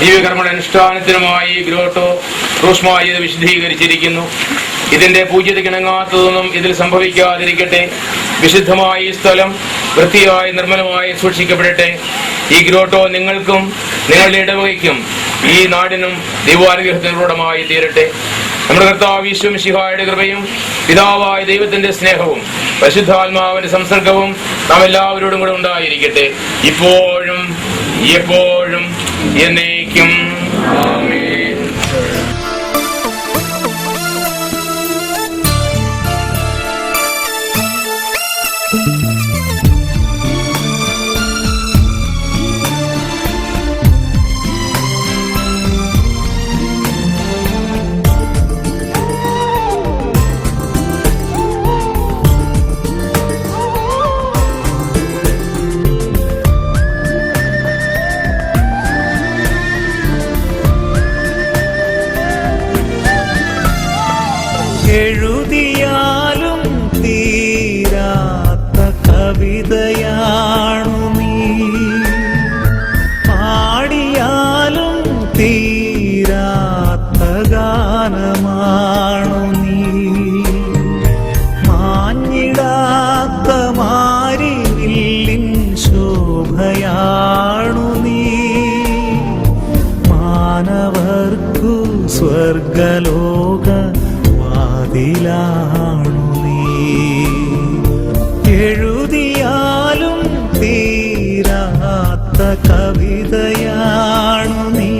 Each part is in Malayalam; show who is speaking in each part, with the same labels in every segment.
Speaker 1: ദിവ്യകർമ്മ അനുഷ്ഠാനത്തിനുമായി ഗ്രോട്ടോ സൂക്ഷ്മമായി ഇത് വിശദീകരിച്ചിരിക്കുന്നു. ഇതിന്റെ പൂജ്യതയ്ക്കിണങ്ങാത്തതൊന്നും ഇതിൽ സംഭവിക്കാതിരിക്കട്ടെ. വിശുദ്ധമായ ഈ സ്ഥലം വൃത്തിയായി നിർമ്മലമായി സൂക്ഷിക്കപ്പെടട്ടെ. ഈ ഗ്രോട്ടോ നിങ്ങൾക്കും നിങ്ങളുടെ ഇടവകയ്ക്കും ഈ നാടിനും ദൈവാനുഗ്രഹത്തിനൂടമായി തീരട്ടെ. നമ്മുടെ കർത്താവ് ശിഹായുടെ കൃപയും പിതാവായ ദൈവത്തിന്റെ സ്നേഹവും പരിശുദ്ധാത്മാവിന്റെ സംസർഗവും നാം എല്ലാവരോടും കൂടെ ഉണ്ടായിരിക്കട്ടെ. ഇപ്പോഴും എപ്പോഴും എന്നേക്കും ആമേൻ
Speaker 2: എഴുതിയാലും തീരാത്ത കവിതയാണു നീ. പാടിയാലും തീരാത്ത ഗാനമാണു നീ. മാഞ്ഞിടാത്ത മാരിവില്ലിൻ ശോഭയാണു നീ. മാനവർക്കു സ്വർഗലോക വാതിലാണു നീ. എഴുതിയാലും തീരാത്ത കവിതയാണു നീ.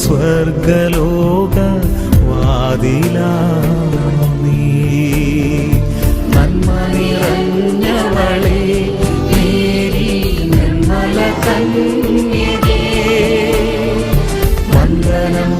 Speaker 2: സ്വർഗലോക വാതിലാമീ നന്മ നിറഞ്ഞവളെ നേരി നിർമ്മല കന്യകേ വന്ദനം